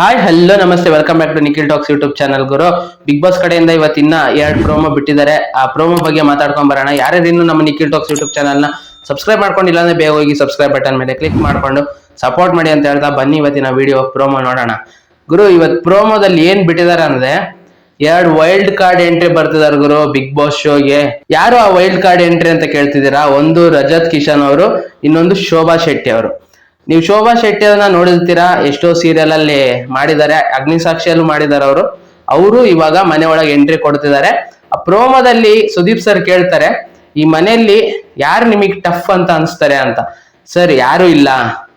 Hi hello ನಮಸ್ತೆ. Welcome back to Nikhil talks YouTube channel Guru. Big boss ಕಡೆಯಿಂದ ಇವತ್ತಿನ ಎರಡು ಪ್ರೋಮೋ ಬಿಟ್ಟಿದ್ದಾರೆ. ಆ ಪ್ರೋಮೋ ಬಗ್ಗೆ ಮಾತಾಡ್ಕೊಂಡ್ ಬರೋಣ. ಇನ್ನು ನಮ್ಮ ನಿಖಿಲ್ ಟಾಕ್ಸ್ ಯೂಟ್ಯೂಬ್ ಚಾನಲ್ನ ಸಬ್ಸ್ಕ್ರೈಬ್ ಮಾಡ್ಕೊಂಡಿಲ್ಲ ಅಂದ್ರೆ ಬೇಗ ಹೋಗಿ ಸಬ್ಸ್ಕ್ರೈಬ್ ಬಟನ್ ಮೇಲೆ ಕ್ಲಿಕ್ ಮಾಡ್ಕೊಂಡು ಸಪೋರ್ಟ್ ಮಾಡಿ ಅಂತ ಹೇಳ್ತಾ ಬನ್ನಿ ಇವತ್ತಿನ ವಿಡಿಯೋ ಪ್ರೋಮೋ ನೋಡೋಣ. ಗುರು, ಇವತ್ ಪ್ರೋಮೋದಲ್ಲಿ ಏನ್ ಬಿಟ್ಟಿದ್ದಾರೆ ಅಂದ್ರೆ ಎರಡು ವೈಲ್ಡ್ ಕಾರ್ಡ್ ಎಂಟ್ರಿ ಬರ್ತಿದಾರೆ ಗುರು ಬಿಗ್ ಬಾಸ್ ಶೋಗೆ ಯಾರು ಆ ವೈಲ್ಡ್ ಕಾರ್ಡ್ ಎಂಟ್ರಿ ಅಂತ ಕೇಳ್ತಿದ್ದೀರಾ? ಒಂದು ರಜತ್ ಕಿಶನ್ ಅವರು, ಇನ್ನೊಂದು ಶೋಭಾ ಶೆಟ್ಟಿ ಅವರು. ನೀವು ಶೋಭಾ ಶೆಟ್ಟಿ ಅವ್ರನ್ನ ನೋಡಿರ್ತೀರಾ? ಎಷ್ಟೋ ಸೀರಿಯಲ್ ಅಲ್ಲಿ ಮಾಡಿದ್ದಾರೆ ಅಗ್ನಿಸಾಕ್ಷಿಯಲ್ಲೂ ಮಾಡಿದ್ದಾರೆ ಅವರು. ಅವರು ಇವಾಗ ಮನೆ ಒಳಗೆ ಎಂಟ್ರಿ ಕೊಡ್ತಿದ್ದಾರೆ. ಆ ಪ್ರೋಮೋದಲ್ಲಿ ಸುದೀಪ್ ಸರ್ ಕೇಳ್ತಾರೆ, ಈ ಮನೆಯಲ್ಲಿ ಯಾರು ನಿಮಗೆ ಟಫ್ ಅಂತ ಅನ್ಸ್ತಾರೆ ಅಂತ? ಸರ್, ಯಾರು ಇಲ್ಲ.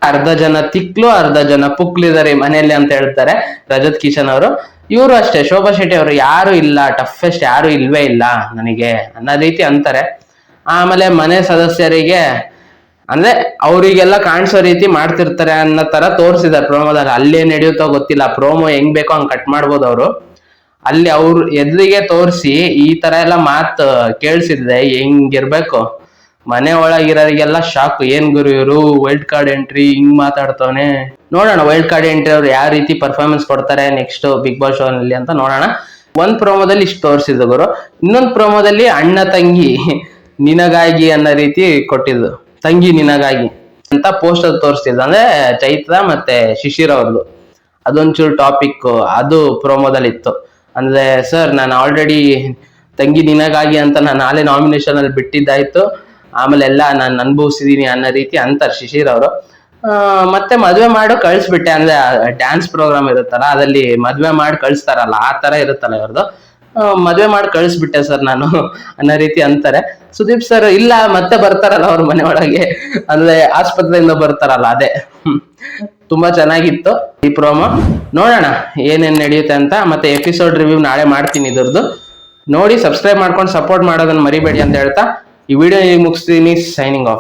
ಅರ್ಧ ಜನ ತಿಕ್ಲು, ಅರ್ಧ ಜನ ಪುಕ್ಲಿದ್ದಾರೆ ಈ ಮನೆಯಲ್ಲಿ ಅಂತ ಹೇಳ್ತಾರೆ ರಜತ್ ಕಿಶನ್ ಅವರು. ಇವರು ಅಷ್ಟೇ, ಶೋಭಾ ಶೆಟ್ಟಿ ಅವರು ಯಾರು ಇಲ್ಲ ಟಫೆಸ್ಟ್ ಯಾರು ಇಲ್ವೇ ಇಲ್ಲ ನನಗೆ ಅನ್ನೋ ರೀತಿ ಅಂತಾರೆ. ಆಮೇಲೆ ಮನೆ ಸದಸ್ಯರಿಗೆ ಅಂದ್ರೆ ಅವರಿಗೆಲ್ಲ ಕಾಣಿಸೋ ರೀತಿ ಮಾಡ್ತಿರ್ತಾರೆ ಅನ್ನೋ ತರ ತೋರಿಸಿದಾರೆ ಪ್ರೋಮೋದಲ್ಲಿ ಅಲ್ಲೇ ನಡೆಯುತ್ತೋ ಗೊತ್ತಿಲ್ಲ. ಪ್ರೋಮೋ ಹೆಂಗ್ ಬೇಕೋ ಹಂಗ್ ಕಟ್ ಮಾಡ್ಬೋದು ಅವರು. ಅಲ್ಲಿ ಅವ್ರು ಎದುರಿಗೆ ತೋರಿಸಿ ಈ ತರ ಎಲ್ಲ ಮಾತು ಕೇಳಿಸಿದ್ರೆ ಹೆಂಗಿರ್ಬೇಕು? ಮನೆ ಒಳಗಿರೋರಿಗೆಲ್ಲ ಶಾಕ್ ಏನ್ ಗುರು ಇವರು? ವೈಲ್ಡ್ ಕಾರ್ಡ್ ಎಂಟ್ರಿ ಹಿಂಗ್ ಮಾತಾಡ್ತವನೆ. ನೋಡೋಣ ವೈಲ್ಡ್ ಕಾರ್ಡ್ ಎಂಟ್ರಿ ಅವ್ರು ಯಾವ ರೀತಿ ಪರ್ಫಾರ್ಮೆನ್ಸ್ ಕೊಡ್ತಾರೆ ನೆಕ್ಸ್ಟ್ ಬಿಗ್ ಬಾಸ್ ಶೋ ನಲ್ಲಿ ಅಂತ ನೋಡೋಣ. ಒಂದ್ ಪ್ರೋಮೋದಲ್ಲಿ ಇಷ್ಟು ತೋರಿಸಿದ್ರು ಗುರು. ಇನ್ನೊಂದ್ ಪ್ರೋಮೋದಲ್ಲಿ ಅಣ್ಣ ತಂಗಿ ನಿನಗಾಗಿ ಅನ್ನೋ ರೀತಿ ಕೊಟ್ಟಿದ್ದು. ತಂಗಿ ನಿನಗಾಗಿ ಅಂತ ಪೋಸ್ಟರ್ ತೋರಿಸ್ತಿದ್ದು ಅಂದ್ರೆ ಚೈತ್ರ ಮತ್ತೆ ಶಿಶಿರ್ ಅವ್ರದ್ದು ಅದೊಂಚೂರು ಟಾಪಿಕ್ ಅದು ಪ್ರೋಮೋದಲ್ಲಿ ಇತ್ತು ಅಂದ್ರೆ ಸರ್ ನಾನು ಆಲ್ರೆಡಿ ತಂಗಿ ನಿನಗಾಗಿ ಅಂತ ನಾನು ನಾಳೆ ನಾಮಿನೇಷನ್ ಅಲ್ಲಿ ಬಿಟ್ಟಿದ್ದಾಯ್ತು. ಆಮೇಲೆ ಎಲ್ಲ ನಾನು ಅನುಭವಿಸಿದೀನಿ ಅನ್ನೋ ರೀತಿ ಅಂತಾರೆ ಶಿಶಿರ್ ಅವರು. ಮತ್ತೆ ಮದ್ವೆ ಮಾಡು ಕಳಿಸ್ಬಿಟ್ಟೆ. ಅಂದ್ರೆ ಡ್ಯಾನ್ಸ್ ಪ್ರೋಗ್ರಾಮ್ ಇರುತ್ತಲ್ಲ, ಅದಲ್ಲಿ ಮದುವೆ ಮಾಡಿ ಕಳಿಸ್ತಾರಲ್ಲ, ಆ ತರ ಇರುತ್ತಲ್ಲ ಇವ್ರದ್ದು ಮದ್ವೆ ಮಾಡಿ ಕಳಿಸ್ಬಿಟ್ಟೆ ಸರ್ ನಾನು ಅನ್ನೋ ರೀತಿ ಅಂತಾರೆ. ಸುದೀಪ್ ಸರ್, ಇಲ್ಲ, ಮತ್ತೆ ಬರ್ತಾರಲ್ಲ ಅವ್ರ ಮನೆ ಒಳಗೆ. ಅಂದ್ರೆ ಆಸ್ಪತ್ರೆಯಿಂದ ಬರ್ತಾರಲ್ಲ, ಅದೇ. ತುಂಬಾ ಚೆನ್ನಾಗಿತ್ತು ಈ ಪ್ರೋಮೋ ನೋಡೋಣ ಏನೇನ್ ನಡೆಯುತ್ತೆ ಅಂತ, ಮತ್ತೆ ಎಪಿಸೋಡ್ ರಿವ್ಯೂ ನಾಳೆ ಮಾಡ್ತೀನಿ ಇದ್ರದ್ದು. ನೋಡಿ ಸಬ್ಸ್ಕ್ರೈಬ್ ಮಾಡ್ಕೊಂಡು ಸಪೋರ್ಟ್ ಮಾಡೋದನ್ನ ಮರಿಬೇಡಿ ಅಂತ ಹೇಳ್ತಾ, ಈ ವಿಡಿಯೋ ಮುಗಿಸ್ತೀನಿ ಸೈನಿಂಗ್ ಆಫ್